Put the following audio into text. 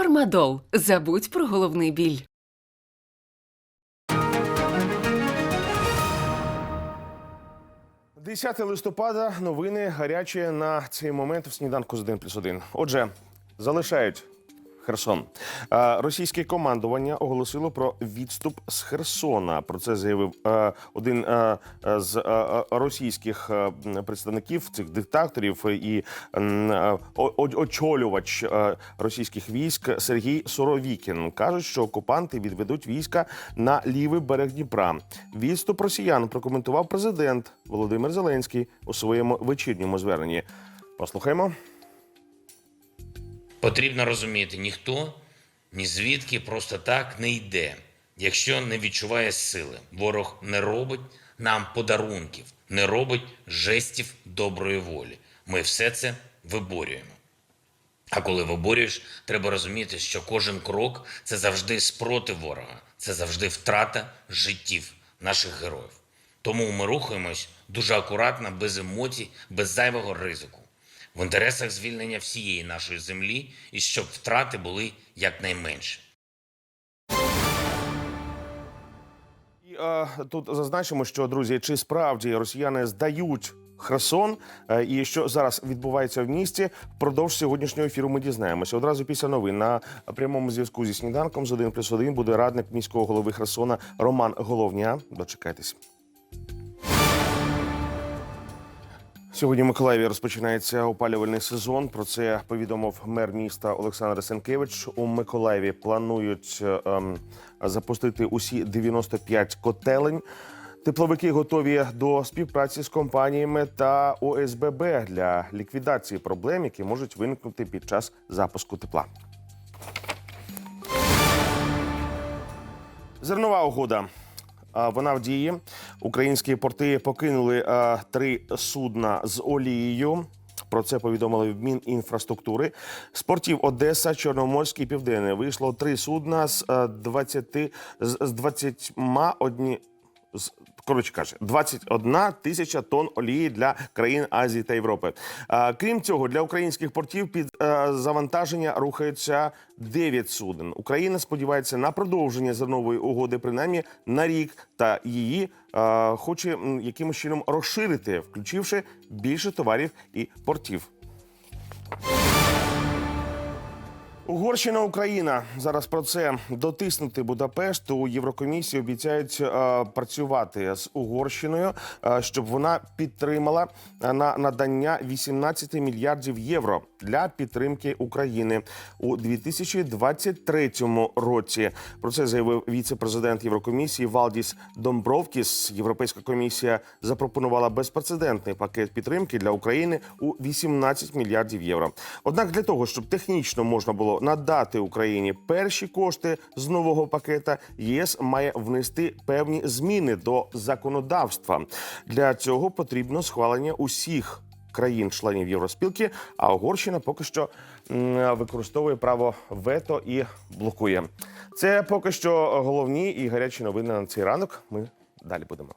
Фармадол. Забудь про головний біль. – 10 листопада. Новини гарячі на цей момент в сніданку з 1 плюс 1. Отже, залишають Херсон. Е, Російське командування оголосило про відступ з Херсона. Про це заявив е, один е, з російських представників цих диктаторів і очолювач російських військ Сергій Соровікін. Кажуть, що окупанти відведуть війська на лівий берег Дніпра. Відступ росіян прокоментував президент Володимир Зеленський у своєму вечірньому зверненні. Послухаємо. Потрібно розуміти, ніхто ні звідки просто так не йде, якщо не відчуває сили. Ворог не робить нам подарунків, не робить жестів доброї волі. Ми все це виборюємо. А коли виборюєш, треба розуміти, що кожен крок це завжди спротив ворога, це завжди втрата життів наших героїв. Тому ми рухаємось дуже акуратно, без емоцій, без зайвого ризику. В інтересах звільнення всієї нашої землі і щоб втрати були якнайменші. І е, тут зазначимо, що друзі, чи справді росіяни здають Херсон, е, і що зараз відбувається в місті. Впродовж сьогоднішнього ефіру ми дізнаємося. Одразу після новин на прямому зв'язку зі сніданком з 1 плюс 1 буде радник міського голови Херсона Роман Головня. Дочекайтесь. Сьогодні в Миколаєві розпочинається опалювальний сезон. Про це повідомив мер міста Олександр Сенкевич. У Миколаєві планують е, ем, запустити усі 95 котелень. Тепловики готові до співпраці з компаніями та ОСББ для ліквідації проблем, які можуть виникнути під час запуску тепла. Зернова угода. Вона в дії. Українські порти покинули три судна з олією. Про це повідомили в Мінінфраструктури. З портів Одеса, Чорноморський Південний вийшло три судна з 20, з, з 20 одні. З, коротше кажучи, 21 тисяча тонн олії для країн Азії та Європи. Крім цього, для українських портів під е, завантаження рухаються 9 суден. Україна сподівається на продовження зернової угоди, принаймні на рік, та її е, хоче якимось чином розширити, включивши більше товарів і портів. Угорщина, Україна зараз про це дотиснути Будапешт. У Єврокомісії обіцяють е, працювати з Угорщиною, е, щоб вона підтримала е, на надання 18 мільярдів євро для підтримки України у 2023 році. Про це заявив віце-президент Єврокомісії Валдіс Домбровкіс. Європейська комісія запропонувала безпрецедентний пакет підтримки для України у 18 мільярдів євро. Однак для того, щоб технічно можна було надати Україні перші кошти з нового пакета, ЄС має внести певні зміни до законодавства. Для цього потрібно схвалення усіх. Країн-членів Євроспілки, а Угорщина поки що використовує право вето і блокує. Це поки що головні і гарячі новини на цей ранок. Ми далі будемо.